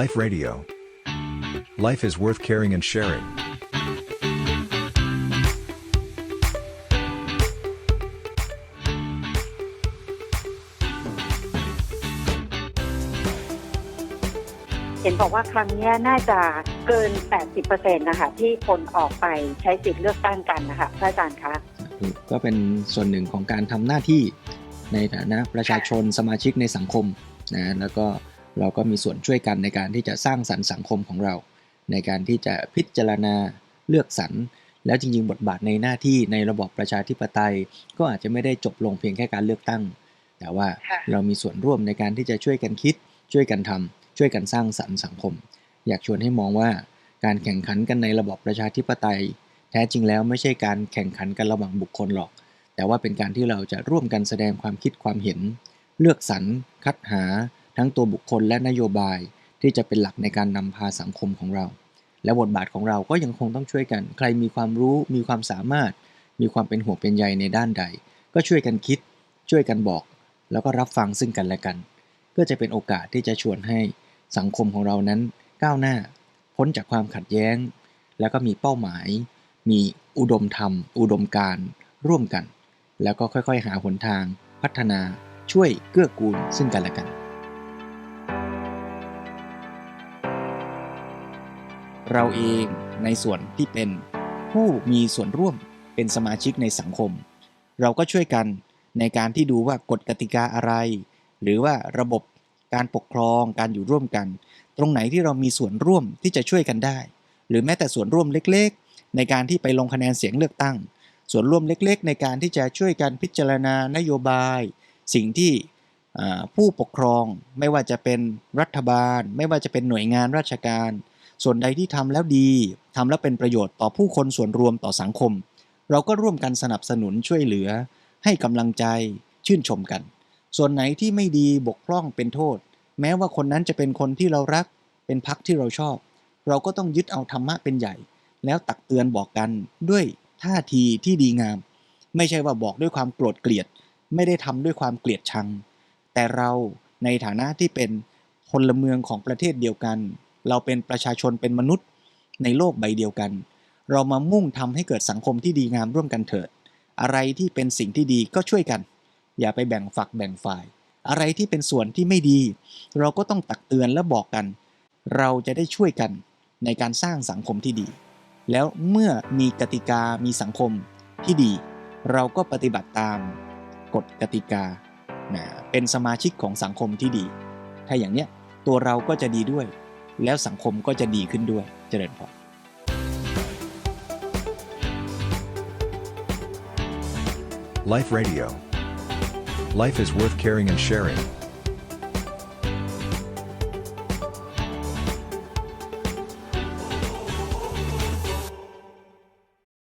Life Radio. Life is worth caring and sharing. เห็นบอกว่าครั้งเนี้ยน่าจะเกิน 80%นะคะที่คนออกไปใช้สิทธิ์เลือกตั้งกันนะคะพระอาจารย์คะ ก็เป็นส่วนหนึ่งของการทำหน้าที่ในฐานะประชาชนสมาชิกในสังคมนะแล้วก็ เราก็มีส่วนช่วยกันในการที่จะสร้างสรรค์สังคมของเรา ในการที่จะพิจารณาเลือกสรรแล้วจริงๆ บทบาทในหน้าที่ในระบอบประชาธิปไตย ก็อาจจะไม่ได้จบลงเพียงแค่การเลือกตั้ง แต่ว่าค่ะเรามีส่วนร่วมในการที่จะช่วยกันคิด ช่วยกันทำช่วยกันสร้างสรรค์สังคม อยากชวนให้มองว่า การแข่งขันกันในระบอบประชาธิปไตย แท้จริงแล้วไม่ใช่การแข่งขันกันระหว่างบุคคลหรอก แต่ว่าเป็นการที่เราจะร่วมกันแสดงความคิดความเห็น เลือกสรรคัดหา ทั้งตัวบุคคลและนโยบายที่จะเป็นหลักในการนำพาสังคมของเรา และบทบาทของเราก็ยังคงต้องช่วยกัน ใครมีความรู้มีความสามารถ มีความเป็นห่วงเป็นใยในด้านใด ก็ช่วยกันคิด ช่วยกันบอก แล้วก็รับฟังซึ่งกันและกัน เพื่อจะเป็นโอกาสที่จะชวนให้สังคมของเรานั้นก้าวหน้า พ้นจากความขัดแย้ง แล้วก็มีเป้าหมาย มีอุดมธรรม อุดมการร่วมกัน แล้วก็ค่อยๆ หาหนทาง พัฒนา ช่วยเกื้อกูลซึ่งกันและกัน เราเองในส่วนที่เป็นผู้มีส่วนร่วมเป็นสมาชิกในสังคม เราก็ช่วยกันในการที่ดูว่ากฎกติกาอะไร หรือว่าระบบการปกครองการอยู่ร่วมกัน ตรงไหนที่เรามีส่วนร่วมที่จะช่วยกันได้ หรือแม้แต่ส่วนร่วมเล็กๆ ในการที่ไปลงคะแนนเสียงเลือกตั้ง ส่วนร่วมเล็กๆ ในการที่จะช่วยกันพิจารณานโยบาย สิ่งที่ผู้ปกครองไม่ว่าจะเป็นรัฐบาล ไม่ว่าจะเป็นหน่วยงานราชการ ส่วนใดที่ทำแล้วดีทำแล้วเป็นประโยชน์ต่อผู้คนส่วนรวมต่อสังคม เราก็ร่วมกันสนับสนุนช่วยเหลือ ให้กำลังใจชื่นชมกัน ส่วนไหนที่ไม่ดีบกพร่องเป็นโทษ แม้ว่าคนนั้นจะเป็นคนที่เรารัก เป็นพักที่เราชอบ เราก็ต้องยึดเอาธรรมะเป็นใหญ่ แล้วตักเตือนบอกกันด้วยท่าทีที่ดีงาม ไม่ใช่ว่าบอกด้วยความโกรธเกลียด ไม่ได้ทำด้วยความเกลียดชัง แต่เราในฐานะที่เป็นพลเมืองของประเทศเดียวกัน เราเป็นประชาชนเป็นมนุษย์ในโลกใบเดียวกัน เรามามุ่งทำให้เกิดสังคมที่ดีงามร่วมกันเถิด อะไรที่เป็นสิ่งที่ดีก็ช่วยกัน อย่าไปแบ่งฝักแบ่งฝ่าย อะไรที่เป็นส่วนที่ไม่ดี เราก็ต้องตักเตือนและบอกกัน เราจะได้ช่วยกันในการสร้างสังคมที่ดี แล้วเมื่อมีกติกามีสังคมที่ดี เราก็ปฏิบัติตามกฎกติกานะเป็นสมาชิกของสังคมที่ดี ถ้าอย่างเนี้ยตัวเราก็จะดีด้วย แล้วสังคมก็จะดีขึ้นด้วยเจริญพร Life Radio. Life is worth caring and sharing.